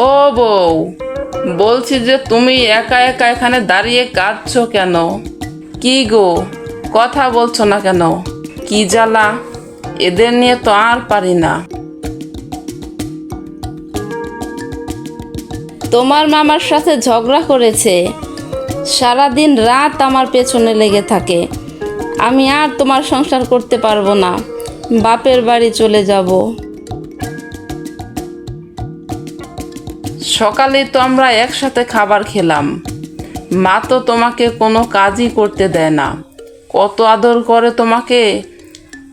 ও বউ, বলছি যে তুমি একা একা এখানে দাঁড়িয়ে কাঁদছো কেন? কি গো, কথা বলছো না কেন? কি জ্বালা? এদের নিয়ে তো আর পারি না। তোমার মামার সাথে ঝগড়া করেছে। সারাদিন রাত আমার পেছনে লেগে থাকে। আমি আর তোমার সংসার করতে পারব না। বাপের বাড়ি চলে যাব। সকালে তো আমরা একসাথে খাবার খেলাম। মা তো তোমাকে কোনো কাজই করতে দেয় না। কত আদর করে তোমাকে।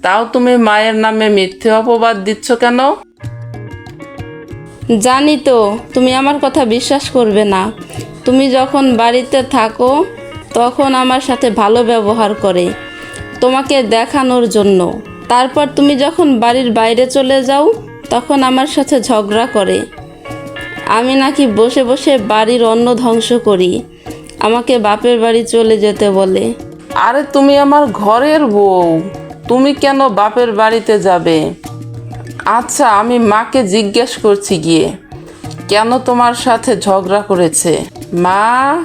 তাও তুমি মায়ের নামে মিথ্যে অপবাদ দিচ্ছ কেন? জানি তো, তুমি আমার কথা বিশ্বাস করবে না। তুমি যখন বাড়িতে থাকো, তখন আমার সাথে ভালো ব্যবহার করে, তোমাকে দেখানোর জন্য। তারপর তুমি যখন বাড়ির বাইরে চলে যাও, তখন আমার সাথে ঝগড়া করে। আমি নাকি বসে বসে বাড়ির অন্ন ধ্বংস করি। আমাকে বাপের বাড়ি চলে যেতে বলে। আরে তুমি আমার ঘরের বউ। তুমি কেন বাপের বাড়িতে যাবে? আচ্ছা আমি মাকে জিজ্ঞেস করছি গিয়ে কেন তোমার সাথে ঝগড়া করেছে? মা?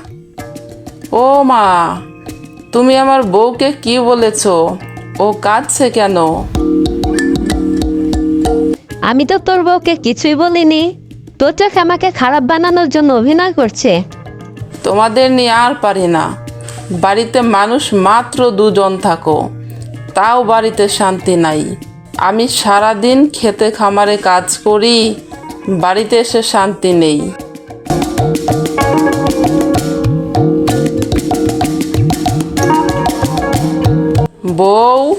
ও মা তুমি আমার বউকে কি বলেছ? ও কাঁদছে কেন? আমি তো তোর বউকে কিছুই বলিনি। তোর চোখে আমাকে খারাপ বানানোর জন্য অভিনয় করছে। তোমাদের নিয়ে আর পারি না। বাড়িতে মানুষ মাত্র দুজন থাকো। তাও বাড়িতে শান্তি নাই। আমি সারাদিন খেতে খামারে কাজ করি, বাড়িতে এসে শান্তি নেই। বউ,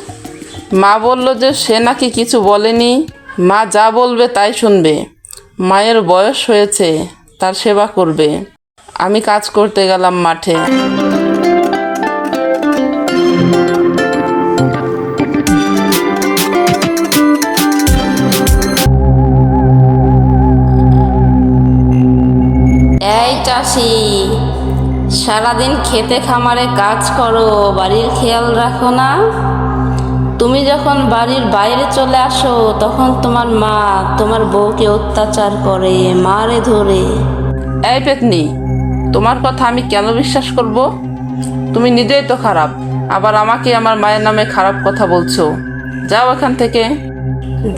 মা বলল যে সে নাকি কিছু বলেনি। মা যা বলবে তাই শুনবে। মায়ের বয়স হয়েছে, তার সেবা করবে। আমি কাজ করতে গেলাম মাঠে। এই চাষি, সারাদিন খেতে খামারে কাজ করো, বাড়ির খেয়াল রাখো না? তুমি যখন বাড়ির বাইরে চলে আসো তখন তোমার মা তোমার বউকে অত্যাচার করে মারে ধরে। এই পেতনি তোমার কথা আমি কেন বিশ্বাস করব? তুমি নিজেই তো খারাপ আবার আমাকে আমার মায়ের নামে খারাপ কথা বলছো। যাও এখান থেকে।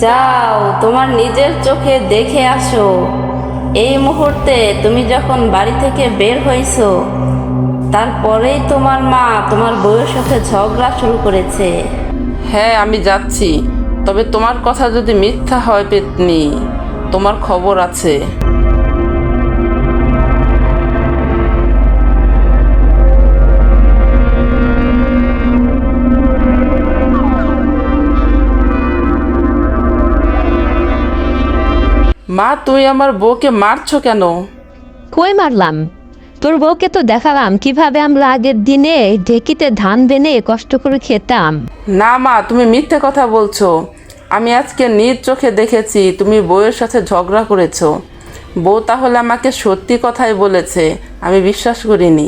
যাও তোমার নিজের চোখে দেখে আসো। এই মুহূর্তে তুমি যখন বাড়ি থেকে বের হয়েছো তারপরেই তোমার মা তোমার বউয়ের সাথে ঝগড়া শুরু করেছে। হ্যাঁ আমি যাচ্ছি। তবে তোমার কথা যদি মিথ্যা হয়, পেতনি, তোমার খবর আছে। মা, তুমি আমার বউকে মারছো কেন? কই মারলাম? তোর বউকে তো দেখালাম, কীভাবে আমরা আগের দিনে ঢেকিতে ধান বেনে কষ্ট করে খেতাম? না মা, তুমি মিথ্যে কথা বলছো। আমি আজকে নিজ চোখে দেখেছি, তুমি বউয়ের সাথে ঝগড়া করেছ। বউ তাহলে আমাকে সত্যি কথাই বলেছে, আমি বিশ্বাস করিনি।